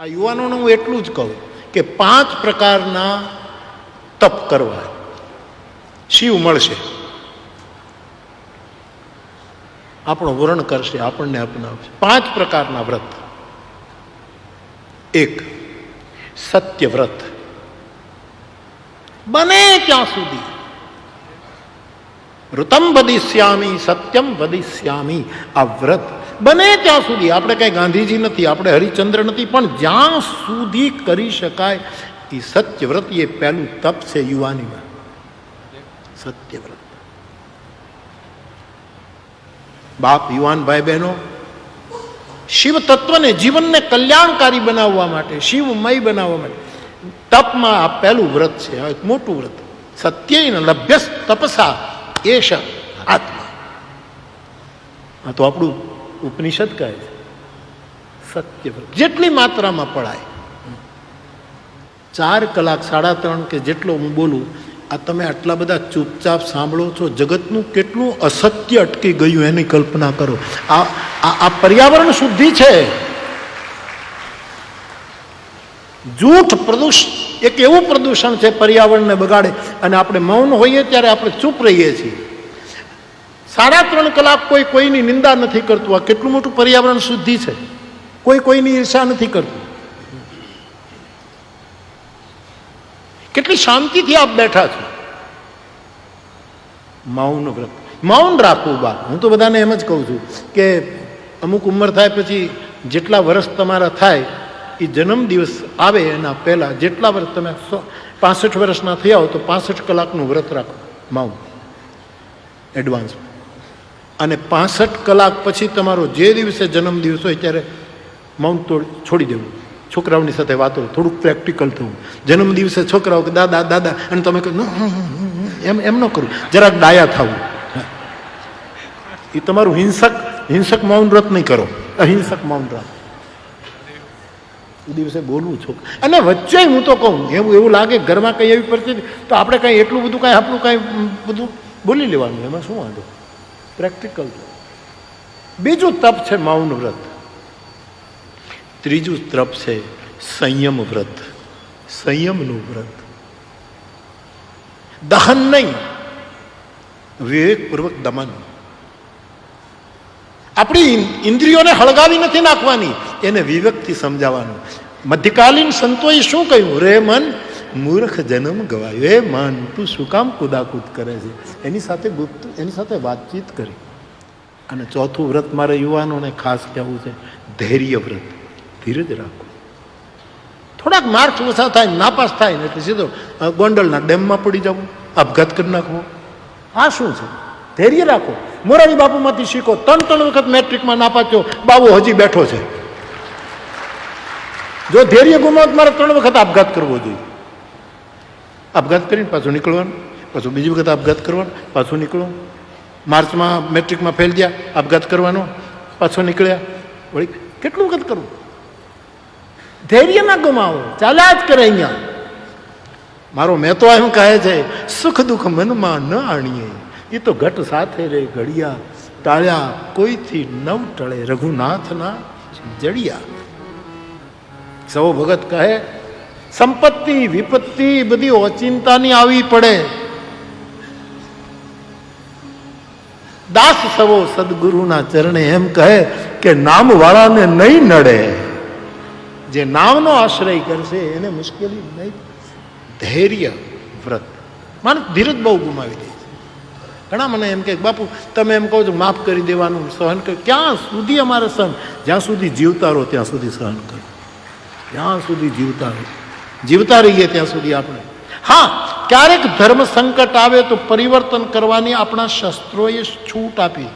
આ યુવાનોને હું એટલું જ કહું કે પાંચ પ્રકારના તપ કરવા શિવ મળશે. આપણો વર્ણ કરશે, આપણને અપનાવશે. પાંચ પ્રકારના વ્રત. એક, સત્ય વ્રત. બને ત્યાં સુધી. ઋતમ વદિશ્યામી સત્યમ વદિશ્યામી આ વ્રત બને ત્યાં સુધી. આપણે કંઈ ગાંધીજી નથી, આપણે હરિચંદ્ર નથી, પણ જ્યાં સુધી કરી શકાય એ સત્ય વ્રત એ પહેલું તપ છે યુવાનીમાં. સત્ય વ્રત. બાપ, યુવાન ભાઈ બહેનો શિવ તત્વને જીવનને કલ્યાણકારી બનાવવા માટે, શિવમય બનાવવા માટે. તપમાં આ પહેલું વ્રત છે એક મોટું વ્રત. સત્ય લભ્ય તપસા એશ આત્મા. આ તો આપણું ઉપનિષદ કહે છે. સત્ય જેટલી માત્રામાં પડાય. ચાર કલાક સાડા ત્રણ કે જેટલો હું બોલું આ તમે આટલા બધા ચૂપચાપ સાંભળો છો. જગતનું કેટલું અસત્ય અટકી ગયું એની કલ્પના કરો. આ આ- આ પર્યાવરણ શુદ્ધિ છે. જૂઠ પ્રદૂષણ એક એવું પ્રદૂષણ છે પર્યાવરણને બગાડે અને આપણે મૌન હોઈએ ત્યારે આપણે ચૂપ રહીએ છીએ. સાડા ત્રણ કલાક કોઈ કોઈની નિંદા નથી કરતું. આ કેટલું મોટું પર્યાવરણ શુદ્ધિ છે. કોઈ કોઈની ઈર્ષા નથી કરતું. કેટલી શાંતિથી આપ બેઠા છો. મૌન વ્રત. મૌન રાખવું બા હું તો બધાને એમ જ કહું છું કે અમુક ઉંમર થાય પછી જેટલા વર્ષ તમારા થાય એ જન્મ દિવસ આવે એના પહેલાં, જેટલા વર્ષ તમે સો, પાસઠ વર્ષના થયા હો તો પાસઠ કલાકનું વ્રત રાખો મૌન એડવાન્સ અને પાસઠ કલાક પછી તમારો જે દિવસે જન્મ દિવસ હોય ત્યારે માઉન્ટ છોડી દેવું. છોકરાઓની સાથે વાતો, થોડુંક પ્રેક્ટિકલ થવું. જન્મ દિવસે છોકરાઓ કે, દાદા દાદા, અને તમે કહો એમ એમ ન કરવું જરાક ડાયા થવું. એ તમારું હિંસક હિંસક મૌન વ્રત નહીં કરો. અહિંસક મૌન રાખો દિવસે બોલવું છું. અને વચ્ચે હું તો કહું, એવું એવું લાગે ઘરમાં કંઈ એવી પરિસ્થિતિ, તો આપણે કંઈ એટલું બધું કાંઈ, આપણું કાંઈ બધું બોલી લેવાનું, એમાં શું વાંધો? પ્રેક્ટિકલ બીજું તપ છે મૌન વ્રત. ત્રીજું તપ છે સંયમ વ્રત. સંયમનું વ્રત. દહન નહીં. વિવેકપૂર્વક દમન. આપણી ઇન્દ્રિયોને હળગાવી નથી નાખવાની. એને વિવેકથી સમજાવવાનું. મધ્યકાલીન સંતોએ શું કહ્યું? રે મન, મૂર્ખ જન્મ ગવાયો. એ મન, તું શું કામ કુદાકૂદ કરે છે? એની સાથે ગુપ્ત, એની સાથે વાતચીત કરી. અને ચોથું વ્રત મારે યુવાનોને ખાસ કહેવું છે, ધૈર્ય વ્રત. ધીરજ રાખો. થોડાક માર્ક્સ ઓછા થાય, નાપાસ થાય, ને એટલે સીધો ગોંડલના ડેમમાં પડી જવું આપઘાત કરી નાખવો આ શું છે? ધૈર્ય રાખો. મોરારી બાપુમાંથી શીખો. ત્રણ ત્રણ વખત મેટ્રિકમાં નાપાસ થયો. બાબુ હજી બેઠો છે. જો ધૈર્ય ગુમાવો તો મારે ત્રણ વખત આપઘાત કરવો જોઈએ. આપઘાત કરીને પાછું નીકળવાનું, પાછું બીજી વખત આપઘાત કરવાનો, પાછું નીકળો માર્ચમાં મેટ્રિકમાં ફેલ ગયા, આપઘાત કરવાનો, પાછો નીકળ્યા. વળી કેટલું વખત કરવું? ધૈર્ય ના ગુમાવો, ચાલ્યા જ કરે અહીંયા. મારો મેં તો એમ કહે છે, સુખ દુઃખ મનમાં ન આણીએ. એ તો ઘટ સાથે રે, ઘડિયા ટાળ્યા, કોઈથી નવ ટળે રઘુનાથના જડિયા. સૌ ભગત કહે, સંપત્તિ, વિપત્તિ બધી ઓચિંતાની આવી પડે. દાસ સવો સદગુરુના ચરણે એમ કહે કે નામ વાળાને નહીં નડે. જે નામનો આશ્રય કરશે એને મુશ્કેલી નહીં ધૈર્ય વ્રત. માણસ ધીરજ બહુ ગુમાવી દે છે. ઘણા મને એમ કે, બાપુ, તમે એમ કહો છો, માફ કરી દેવાનું, સહન કર. ક્યાં સુધી અમારે સહન? જ્યાં સુધી જીવતા રહો, ત્યાં સુધી સહન કરો. ત્યાં સુધી જીવતા જીવતા રહીએ ત્યાં સુધી આપણે. હા, ક્યારેક ધર્મ સંકટ આવે તો પરિવર્તન કરવાની આપણા શસ્ત્રોએ છૂટ આપી.